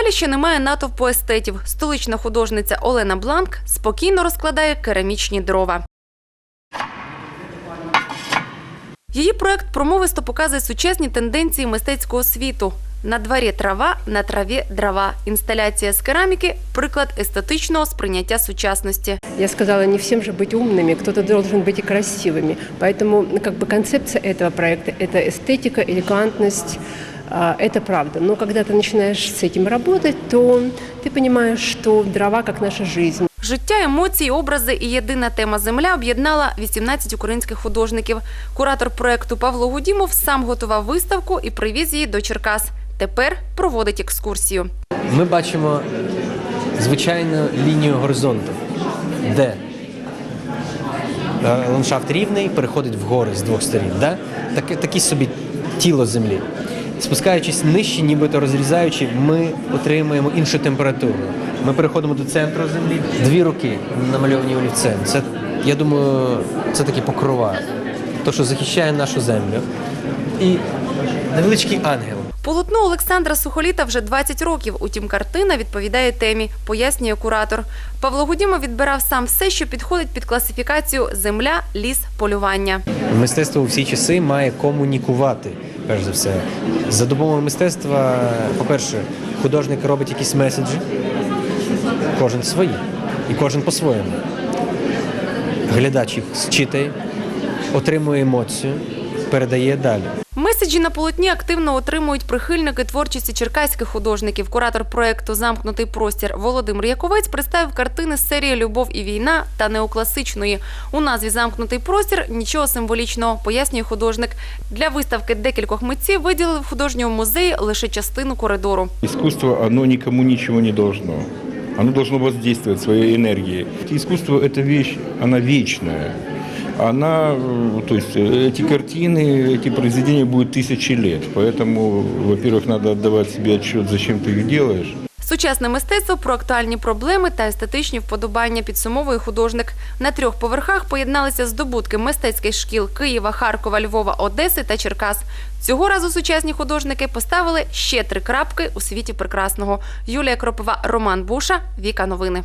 Далі ще немає натовпу естетів. Столична художниця Олена Бланк спокійно розкладає керамічні дрова. Її проект промовисто показує сучасні тенденції мистецького світу. На дворі трава, на траві дрова. Інсталяція з кераміки приклад естетичного сприйняття сучасності. Я сказала, не всем же быть умными, кто-то должен быть и красивыми. Поэтому ну, как бы концепция этого проекта – это эстетика, элегантность, а, это правда. Но когда ты начинаешь с этим работать, то ты понимаешь, что дрова как наша жизнь. Життя, емоції, образи і єдина тема земля об'єднала 18 українських художників. Куратор проекту Павло Гудімов сам готував виставку і привіз її до Черкас. Тепер проводить екскурсію. Ми бачимо звичайну лінію горизонту, де е, ландшафт рівний переходить вгори з двох сторін. Да? Таке, таке собі тіло землі. Спускаючись нижче, нібито розрізаючи, ми отримуємо іншу температуру. Ми переходимо до центру землі. Дві руки намальовані олівцем. Це, я думаю, це такі покрова, то, що захищає нашу землю. І невеличкий ангел. Полотно Олександра Сухоліта вже 20 років. Утім, картина відповідає темі, пояснює куратор. Павло Гудімов відбирав сам все, що підходить під класифікацію земля, ліс, полювання. Мистецтво у всі часи має комунікувати, перш за все. За допомогою мистецтва, по-перше, художник робить якісь меседжі, кожен свої, і кожен по-своєму. Глядач їх зчитає, отримує емоцію, передає далі. Меседжі на полотні активно отримують прихильники творчості черкаських художників. Куратор проекту Замкнутий простір Володимир Яковець представив картини з серії Любов і війна та неокласичної. У назві Замкнутий простір нічого символічного, пояснює художник. Для виставки декількох митців виділили в художньому музеї лише частину коридору. Искусство, оно никому ничего не должно. Оно должно воздействовать своей энергией. Искусство – это вещь, она вечная Она, э, то есть э, эти картины, эти произведения будут тысячи лет. Поэтому, во-первых, надо отдавать себе отчет, зачем ты их делаешь. Сучасне мистецтво про актуальні проблеми та естетичні вподобання підсумовує художник. На трьох поверхах поєдналися здобутки мистецьких шкіл Києва, Харкова, Львова, Одеси та Черкас. Цього разу сучасні художники поставили ще три крапки у світі прекрасного. Юлія Кропова, Роман Буша, Віка Новини.